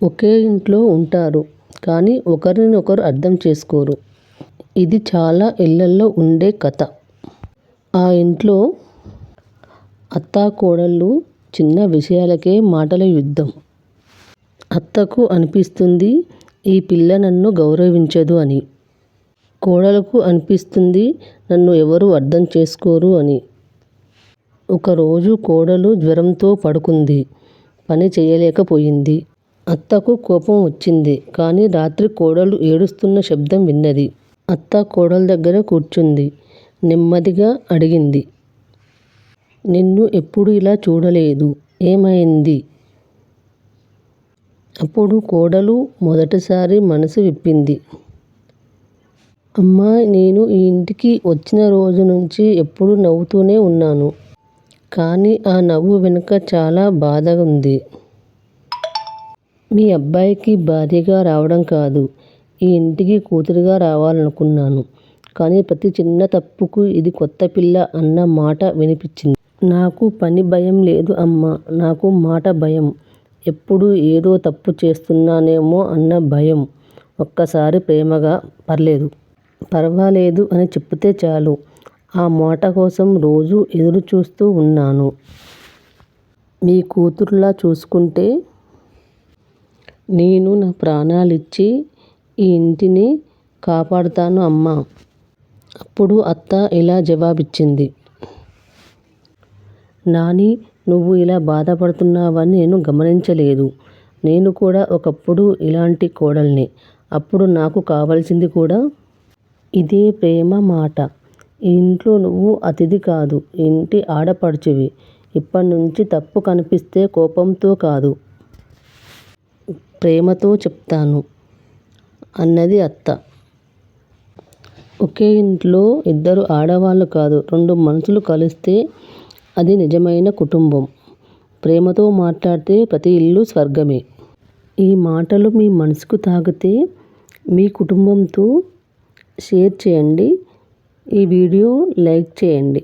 ఒకే ఇంట్లో ఉంటారు కానీ ఒకరినొకరు అర్థం చేసుకోరు. ఇది చాలా ఇళ్ళల్లో ఉండే కథ. ఆ ఇంట్లో అత్తాకోడళ్ళు చిన్న విషయాలకే మాటల యుద్ధం. అత్తకు అనిపిస్తుంది ఈ పిల్ల నన్ను గౌరవించదు అని. కోడలకు అనిపిస్తుంది నన్ను ఎవరు అర్థం చేసుకోరు అని. ఒకరోజు కోడలు జ్వరంతో పడుకుంది. పని చేయలేకపోయింది. అత్తకు కోపం వచ్చింది కానీ రాత్రి కోడలు ఏడుస్తున్న శబ్దం విన్నది. అత్త కోడలు దగ్గర కూర్చుంది. నెమ్మదిగా అడిగింది. నిన్ను ఎప్పుడూ ఇలా చూడలేదు. ఏమైంది? అప్పుడు కోడలు మొదటిసారి మనసు విప్పింది. అమ్మా! నేను ఈ ఇంటికి వచ్చిన రోజు నుంచి ఎప్పుడూ నవ్వుతూనే ఉన్నాను. కానీ ఆ నవ్వు వెనుక చాలా బాధగుంది. మీ అబ్బాయికి భార్యగా రావడం కాదు. ఈ ఇంటికి కూతురుగా రావాలనుకున్నాను. కానీ ప్రతి చిన్న తప్పుకు ఇది కొత్త పిల్ల అన్న మాట వినిపించింది. నాకు పని భయం లేదు అమ్మా! నాకు మాట భయం. ఎప్పుడు ఏదో తప్పు చేస్తున్నానేమో అన్న భయం. ఒక్కసారి ప్రేమగా పర్లేదు పర్వాలేదు అని చెప్తే చాలు. ఆ మాట కోసం రోజు ఎదురు చూస్తూ ఉన్నాను. మీ కూతురులా చూసుకుంటే నేను నా ప్రాణాలిచ్చి ఈ ఇంటిని కాపాడతాను అమ్మా! అప్పుడు అత్త ఇలా జవాబిచ్చింది. నాని నువ్వు ఇలా బాధపడుతున్నావని నేను గమనించలేదు. నేను కూడా ఒకప్పుడు ఇలాంటి కోడల్నే. అప్పుడు నాకు కావాల్సింది కూడా ఇదే ప్రేమ మాట. ఈ ఇంట్లో నువ్వు అతిథి కాదు. ఇంటి ఆడపడుచువి. ఇప్పట్నుంచి తప్పు కనిపిస్తే కోపంతో కాదు. ప్రేమతో చెప్తాను అన్నది అత్త. ఒకే ఇంట్లో ఇద్దరు ఆడవాళ్ళు కాదు రెండు మనుషులు కలిస్తే అది నిజమైన కుటుంబం. ప్రేమతో మాట్లాడితే ప్రతి ఇల్లు స్వర్గమే. ఈ మాటలు మీ మనసుకు తాకితే మీ కుటుంబంతో షేర్ చేయండి. ఈ వీడియో లైక్ చేయండి.